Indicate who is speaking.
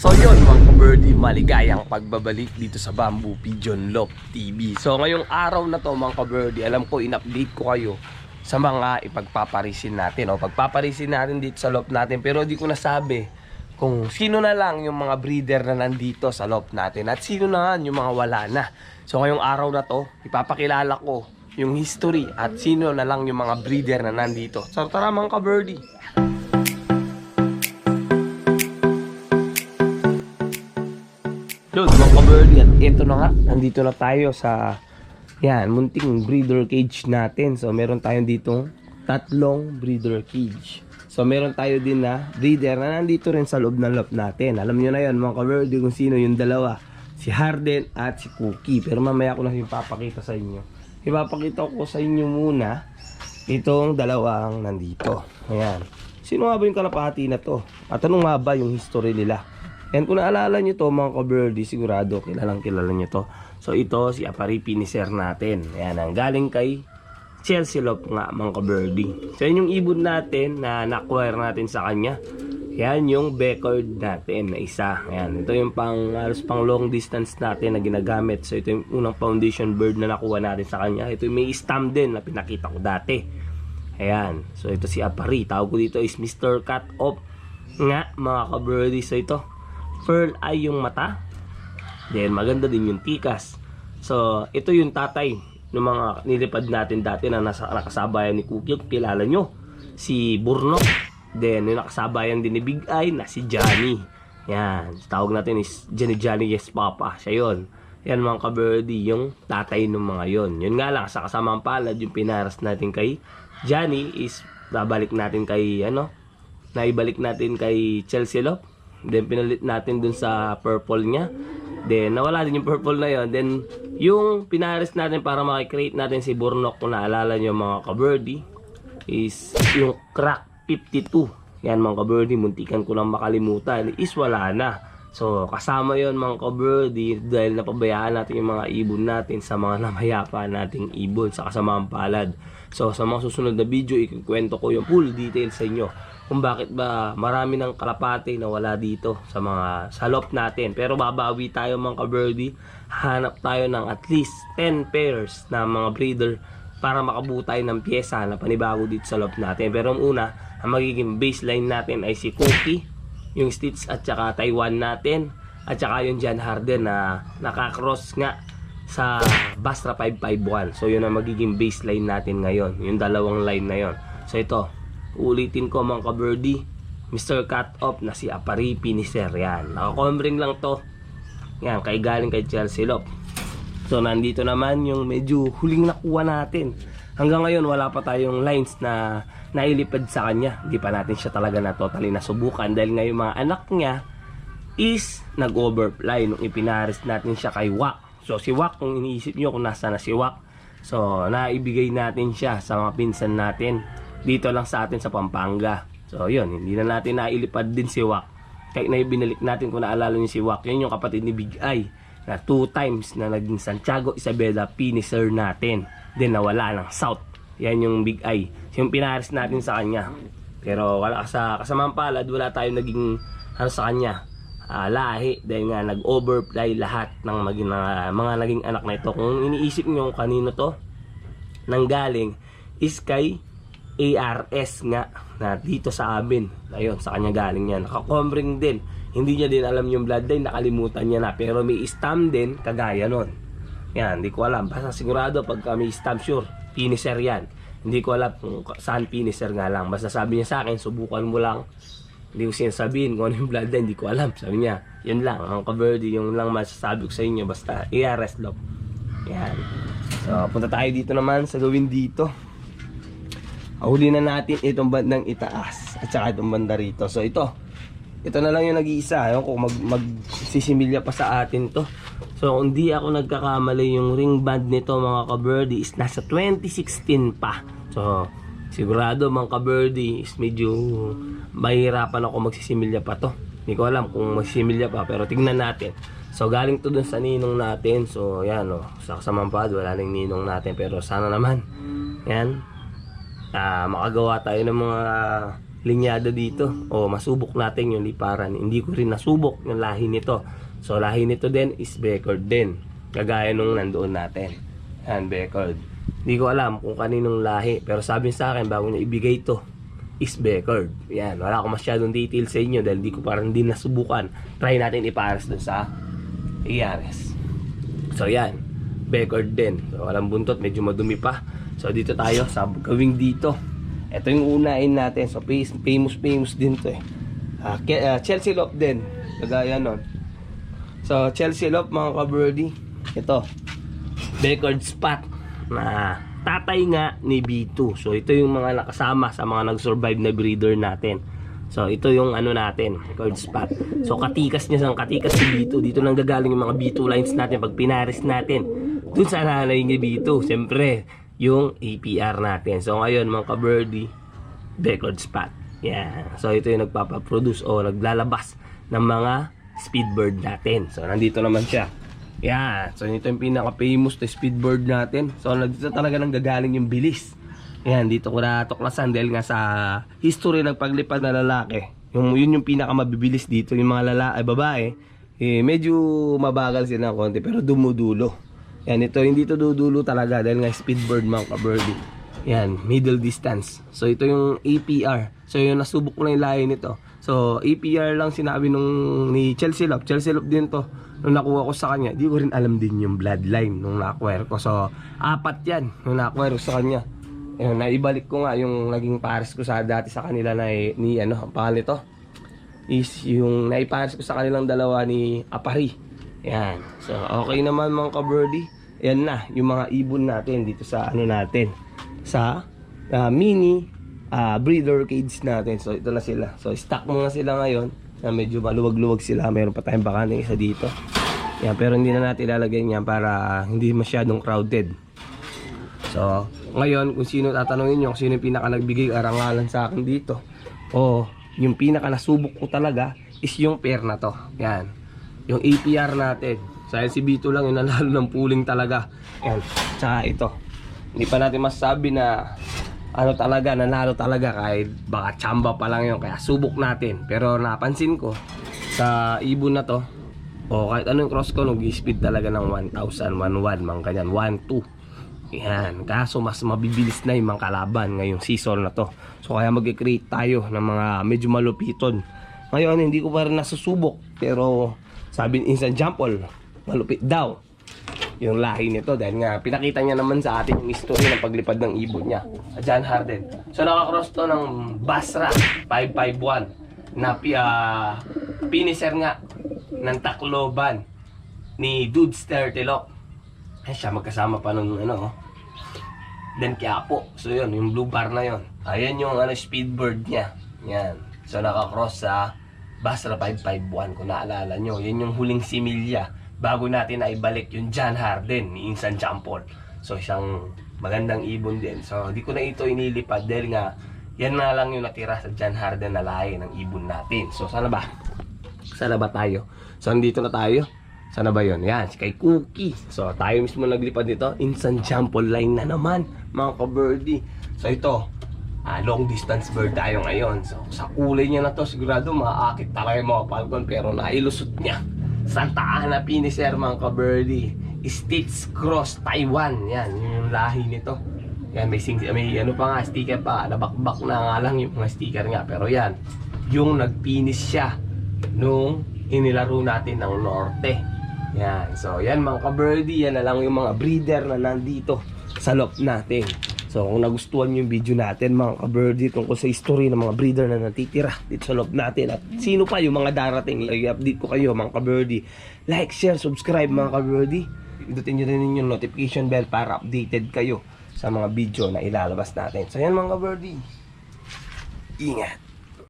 Speaker 1: So yun mga ka-birdie, maligayang pagbabalik dito sa Bamboo Pigeon Loft TV. So ngayong araw na to mga ka-birdie, alam ko in-update ko kayo sa mga ipagpaparisin natin o pagpaparisin natin dito sa loft natin pero di ko nasabi kung sino na lang yung mga breeder na nandito sa loft natin at sino na yung mga wala na. So ngayong araw na to, ipapakilala ko yung history at sino na lang yung mga breeder na nandito. So tara mga ka-birdie. Yun, mga ka-birdie, at ito na nga, nandito na tayo sa, yan, munting breeder cage natin. So, meron tayong ditong tatlong breeder cage. So, meron tayo din na breeder na nandito rin sa loob ng loft natin. Alam nyo na yun, mga ka-birdie, kung sino yung dalawa. Si Harden at si Cookie. Pero mamaya ko na ipapakita sa inyo. Ipapakita ko sa inyo muna itong dalawang nandito. Ayan. Sino nga ba yung kalapati na to? At ano nga ba yung history nila? And kung naalala nyo to mga ka-birdie, sigurado kilalang kilala nyo to. So ito si Aparipi ni Sir natin. Ayan, ang galing kay Chelsea Lop nga mga ka-birdie. So yun yung ibon natin na na-acquire natin sa kanya. Yan yung Beckard natin na isa. Ayan, ito yung pang, halos pang long distance natin na ginagamit. So ito yung unang foundation bird na nakuha natin sa kanya. Ito yung may stamp din na pinakita ko dati. Ayan, so ito si Apari. Tawag ko dito is Mr. Cut Off nga mga ka-birdie. So ito, pearl eye yung mata. Then maganda din yung tikas. So ito yung tatay ng mga nilipad natin dati na nasa, nakasabayan ni Cookie. Kilala nyo, si Burnok. Then yung nakasabayan din ni Big Eye na si Johnny. Yan, tawag natin is Johnny Johnny Yes Papa. Siya yun. Yan mga ka-birdie, yung tatay ng mga yon. Yun nga lang, sa kasamang palad, yung pinaras natin kay Johnny is babalik natin kay ano, naibalik natin kay Chelsea Lop. Then pinalit natin dun sa purple niya. Then nawala din yung purple na yon. Then yung pinares natin para makikreate natin si Burnok kung naalala nyo mga ka-birdie is yung crack 52. Yan mga ka-birdie, muntikan ko lang makalimutan. Is wala na. So, kasama yon mga ka-birdie dahil napabayaan natin yung mga ibon natin sa mga namayapa nating ibon sa kasamaang palad. So, sa mga susunod na video, ikukwento ko yung full details sa inyo kung bakit ba marami ng kalapate na wala dito sa mga salop natin. Pero babawi tayo mga ka-birdie, hanap tayo ng at least 10 pairs na mga breeder para makabuo tayo ng pyesa na panibago dito sa loob natin. Pero ang ang magiging baseline natin ay si Cookie, yung Stitch at saka Taiwan natin, at saka yung John Harden na nakakross nga sa Bastra 551. So yun ang magiging baseline natin ngayon, yung dalawang line na yon. So ito, ulitin ko mga ka-birdie, Mr. Cut Off na si Apari Piniser. Yan, nakakomring lang to. Yan, kay galing kay Chelsea Lop. So nandito naman yung medyo huling nakuha natin. Hanggang ngayon wala pa tayong lines na nailipad sa kanya. Hindi pa natin siya talaga na totally nasubukan dahil ngayon mga anak niya is nag-overfly nung ipinares natin siya kay Wak. So si Wak kung iniisip niyo kung nasa na si Wak. So naibigay natin siya sa mga pinsan natin dito lang sa atin sa Pampanga. So yun, hindi na natin nailipad din si Wak. Kahit na ibinalik natin kung naalala niyo si Wak, yun yung kapatid ni Big Eye na two times na naging Santiago Isabela finisher natin. Then nawala ng South. Yan yung Big Eye. Yung pinaris natin sa kanya. Pero wala sa kasamang palad, wala tayong naging ano sa kanya. ah, lahi dahil nga nag-overfly lahat ng maging, mga naging anak na ito. Kung iniisip nyo kanino to nanggaling is kay ARS nga na dito sa amin. Ayun, sa kanya galing yan. Nakakomring din. Hindi niya din alam yung bloodline, nakalimutan niya na. Pero may stamp din, kagaya nun. Yan, hindi ko alam. Basta sigurado pagka may stamp, sure, finisher yan. Hindi ko alam kung saan finisher nga lang. Basta sabi niya sa akin, subukan mo lang. Hindi ko sinasabihin kung ano yung bloodline, hindi ko alam. Sabi niya, yun lang. Ang kaverdi, yung lang masasabi ko sa inyo. Basta, ARS lock. Yan. So, punta tayo dito naman sa gawin dito. Ahuli na natin itong bandang itaas at saka itong banda rito. So ito, ito na lang yung nag-iisa. Ayun kung mag, magsisimilya pa sa atin to. So kung di ako nagkakamali yung ring band nito mga ka-birdie is nasa 2016 pa. So sigurado mga ka-birdie is medyo mahirapan ako magsisimilya pa to. Hindi ko alam kung magsisimilya pa pero tingnan natin. So galing to dun sa ninong natin. So yan o, sa kasamang pad wala nang ninong natin pero sana naman yan ah makagawa tayo ng mga linyada dito. O masubok natin yung liparan. Hindi ko rin nasubok yung lahi nito. So lahi nito din is Beccord din. Kagaya nung nandoon natin. Yan, Beccord. Hindi ko alam kung kaninong lahi. Pero sabi sa akin, bago niya ibigay ito, is Beccord. Yan, wala akong masyadong detail sa inyo dahil di ko parang din nasubukan. Try natin ipares dun sa ARS. So yan, Beccord din. So walang buntot, medyo madumi pa. So dito tayo sa gawing dito. Ito yung unain natin. So famous famous, din to eh. Ah, Chelsea Lop din. Kagaya nun. So Chelsea Lop mga ka-birdie. Ito. Beccord spot na tatay nga ni B2. So ito yung mga nakasama sa mga nag-survive na breeder natin. So ito yung ano natin, record spot. So katikas niya sang katikas si B2. Dito nang gagaling yung mga B2 lines natin pag pinares natin. Doon sa nanay ni B2, siyempre yung APR natin. So ngayon mga ka-birdie, record spot. Yan. So ito yung nagpapaproduce o naglalabas ng mga speedbird natin. So nandito naman siya. Yan. So ito yung pinaka-famous na speedbird natin. So nandito talaga nang gagaling yung bilis. Yan, dito ko natuklasan dahil nga sa history ng paglipad na lalaki. Yung, yun yung pinaka-mabibilis dito. Yung mga lalaki, babae, eh, medyo mabagal sila ng konti pero dumudulo. Yan, ito hindi to dudulo talaga dahil nga speedbird mga ka-birdie. Yan, middle distance. So ito yung APR. So yung nasubok ko na yung lahi nito. So APR lang sinabi nung ni Chelsea Love. Chelsea Love din to. Nung nakuha ko sa kanya, di ko rin alam din yung bloodline nung na-acquire ko. So apat yan nung na-acquire ko sa kanya. Ayun, naibalik ko nga yung naging pares ko sa dati sa kanila na ni ano, ang pangalan nito is yung naipares ko sa kanilang dalawa ni Apari. Yan. So, okay naman mga ka-birdie. Yan na, yung mga ibon natin dito sa ano natin. Sa ah, mini ah, breeder cage natin. So, ito na sila. So, stock muna sila ngayon. Na medyo maluwag-luwag sila. Meron pa tayong baka na isa dito. Yan, pero hindi na natin ilalagay yan para hindi masyadong crowded. So, ngayon, kung sino tatanungin nyo, kung sino yung pinaka nagbigay arangalan sa akin dito, o yung pinaka nasubok ko talaga, is yung pair na to. Yan. Yung APR natin. Sa LCB2 lang yung nanalo ng pooling talaga. Yan. Tsaka ito. Hindi pa natin masasabi na ano talaga, nanalo talaga kahit baka chamba pa lang yun. Kaya subok natin. Pero napansin ko, sa ibon na to, o kahit anong cross ko, nag-speed talaga ng 1,000, 1,1, mga ganyan, 1,2. Yan, kaso mas mabibilis na yung mga kalaban ngayong season na to. So kaya mag-create tayo ng mga medyo malupiton. Ngayon, hindi ko pa rin nasusubok. Pero sabi ni Instant Jumpol, malupit daw yung lahi nito. Dahil nga, pinakita niya naman sa atin yung history ng paglipad ng ibon niya. John Harden. So nakakross to ng Basra 551 na uh, finisher nga ng Tacloban ni Dude Stertilok. Ay, siya magkasama pa nung ano, oh. Then Quiapo. So yun, yung blue bar na yun. Ayan yung ano, speedbird niya. Yan. So nakakross sa Basra 551 kung naalala nyo. Yan yung huling similya bago natin na ibalik yung John Harden ni Insan Jampol. So isang magandang ibon din. So di ko na ito inilipad dahil nga yan na lang yung natira sa John Harden na lahi ng ibon natin. So sana ba? Sana ba tayo? So andito na tayo. Sana ba yon? Yan, si kay Cookie. So, tayo mismo naglipad nito. Instant jumble line na naman, mga ka-birdie. So, ito, ah, long distance bird tayo ngayon. So, sa kulay niya na to, sigurado maaakit talaga yung mga falcon. Pero nailusot niya. Santa Ana Finisher, mga ka-birdie. Stitch Cross Taiwan. Yan, yun yung lahi nito. Yan, may, sing, may ano pa nga, sticker pa. Nabakbak na nga lang yung mga sticker nga. Pero yan, yung nag-finish siya nung inilaro natin ng norte. Yan. So, yan mga ka-birdie. Yan na lang yung mga breeder na nandito sa loob natin. So, kung nagustuhan yung video natin mga ka-birdie tungkol sa history ng mga breeder na natitira dito sa loob natin at sino pa yung mga darating, i-update ko kayo mga ka-birdie. Like, share, subscribe mga ka-birdie. Pindutin nyo rin yung notification bell para updated kayo sa mga video na ilalabas natin. So, yan mga ka-birdie. Ingat.